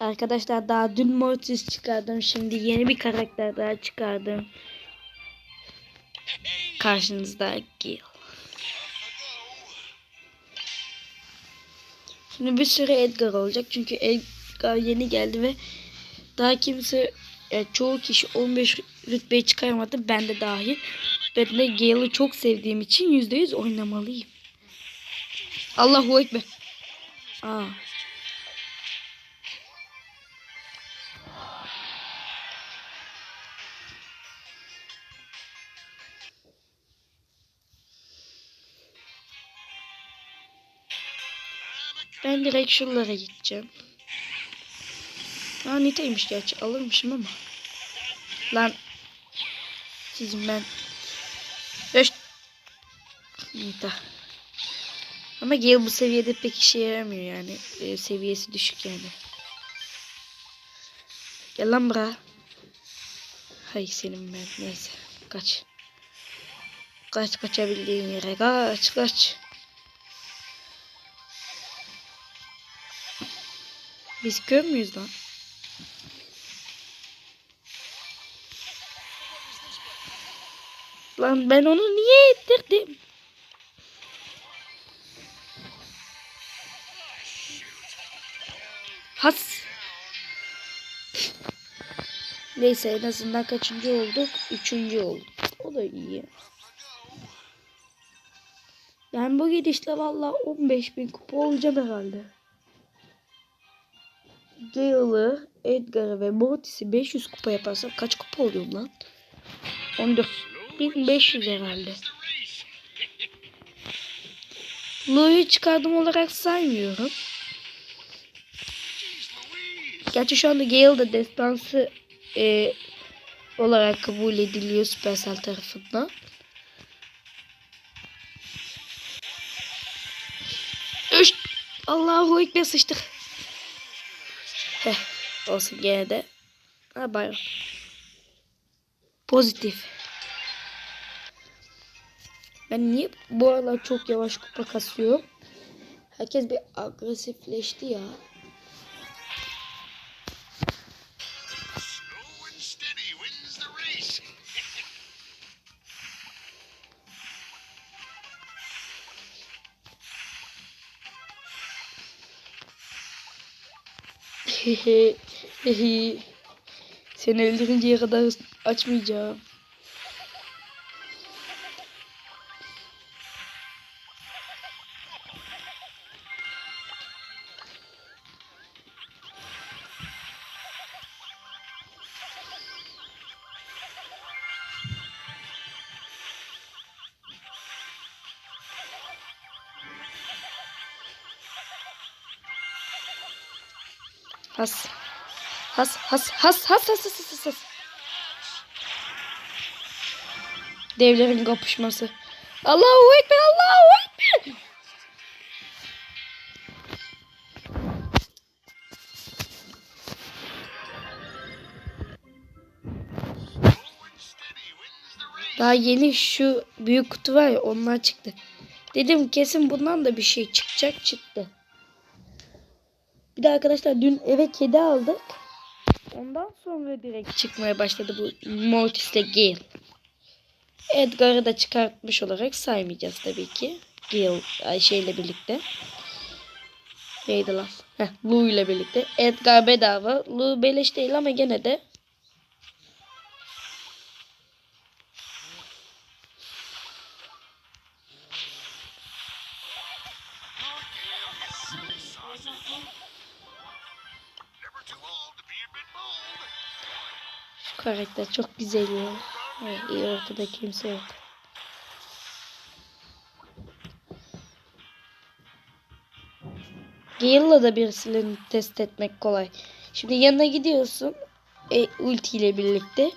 Arkadaşlar daha dün Mortis çıkardım. Şimdi yeni bir karakter daha çıkardım. Karşınızda Gil. Şimdi bir sürü Edgar olacak. Çünkü Edgar yeni geldi ve daha kimse yani çoğu kişi 15 rütbeye çıkaramadı. Ben de dahil. Ben de Gale'ı çok sevdiğim için %100 oynamalıyım. Allahu Ekber. Aa. Ben direkt şuralara gideceğim. Aa Nita'ymış gerçi alırmışım ama. Lan. Sizin ben. Öş. Nita. Ama Gale bu seviyede pek işe yaramıyor yani. Ee, seviyesi düşük yani. Gel lan bura. Hay senin ben. Neyse. Kaç. Kaç kaçabildiğin yere. Kaç kaç. Biz kör lan? Lan ben onu niye ettirdim? Has. Neyse en azından kaçıncı olduk? Üçüncü olduk. O da iyi. Ben bu gidişle valla 15 bin kupa olacağım herhalde. Gale'ı, Edgar'ı ve Mortis'i 500 kupa yaparsam kaç kupa oluyor lan? 14.500 herhalde. Lou'yu çıkardım olarak saymıyorum. Gerçi şu anda Gale de destansı e, olarak kabul ediliyor Supercell tarafından. Üş! Allahu Ekber sıçtık. Heh, olsun gene de. Ha bayram. Pozitif. Ben niye bu aralar çok yavaş kupa kasıyorum? Herkes bir agresifleşti ya. Seni öldürünceye kadar açmayacağım. Has. Has has has has has has has has. Devlerin kapışması. Allahu Ekber Allahu Ekber. Daha yeni şu büyük kutu var ya onlar çıktı. Dedim kesin bundan da bir şey çıkacak çıktı. Bir de arkadaşlar dün eve kedi aldık. Ondan sonra direkt çıkmaya başladı bu Mortis ile Gale. Edgar'ı da çıkartmış olarak saymayacağız tabii ki. Gale Ayşe ile birlikte. Neydi lan? Heh, Lou ile birlikte. Edgar bedava. Lou beleş değil ama gene de karakter çok güzel ya. Evet, ortada kimse yok. Gale'la da birisini test etmek kolay. Şimdi yanına gidiyorsun. E, ulti ile birlikte.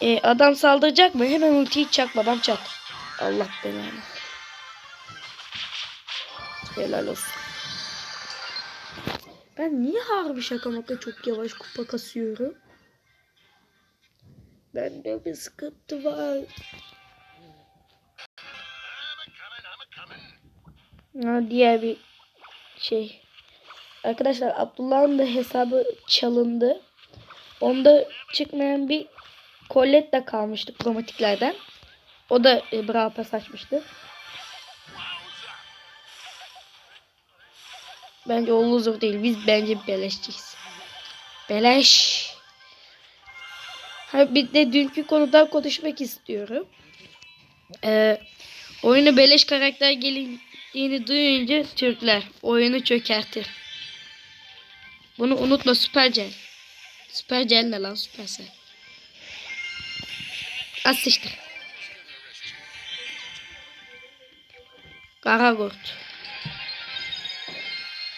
E, adam saldıracak mı? Hemen ultiyi çakmadan çak. Allah belanı. Helal olsun. Ben niye harbi şaka çok yavaş kupa kasıyorum? Bende bir sıkıntı var. Ha, diğer bir şey. Arkadaşlar Abdullah'ın da hesabı çalındı. Onda çıkmayan bir de kalmıştı kromatiklerden. O da e, Brawl Pass açmıştı. Bence o loser değil. Biz bence beleşçiyiz. Beleş. Bir de dünkü konudan konuşmak istiyorum. Ee, oyunu beleş karakter gelindiğini duyunca Türkler oyunu çökertir. Bunu unutma Süpercel. Süpercel ne lan Süpersel. Az sıçtık. Karagort.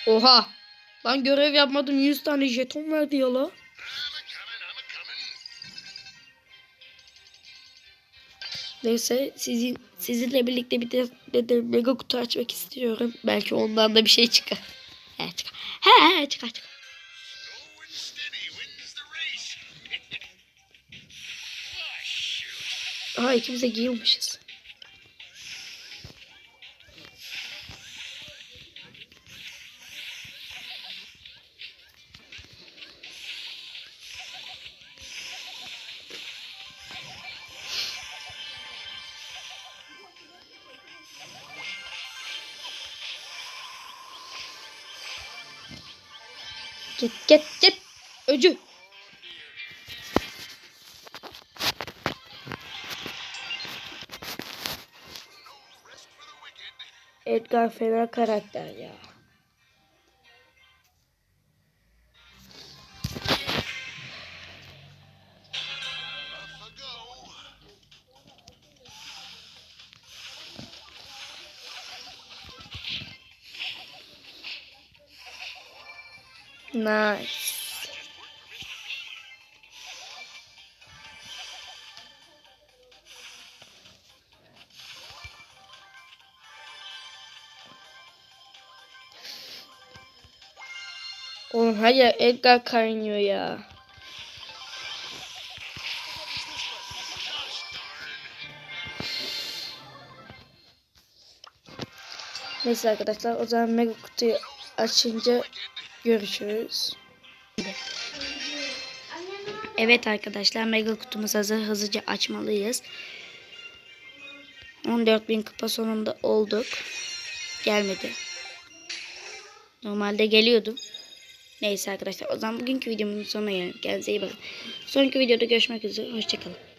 Oha. Lan görev yapmadım 100 tane jeton verdi ya la. Neyse sizin sizinle birlikte bir de, bir de mega kutu açmak istiyorum. Belki ondan da bir şey çıkar. He çıkar. He he çıkar çıkar. Aha ikimiz de giyiyormuşuz. Git git git. Öcü. Edgar fena karakter ya. Nice. Oğlum hayır Edgar kaynıyor ya. Neyse arkadaşlar o zaman mega kutuyu açınca görüşürüz. Evet arkadaşlar mega kutumuz hazır. Hızlıca açmalıyız. 14.000 kupa sonunda olduk. Gelmedi. Normalde geliyordu. Neyse arkadaşlar o zaman bugünkü videomun sonuna gelelim. Kendinize iyi bakın. Sonraki videoda görüşmek üzere. Hoşçakalın.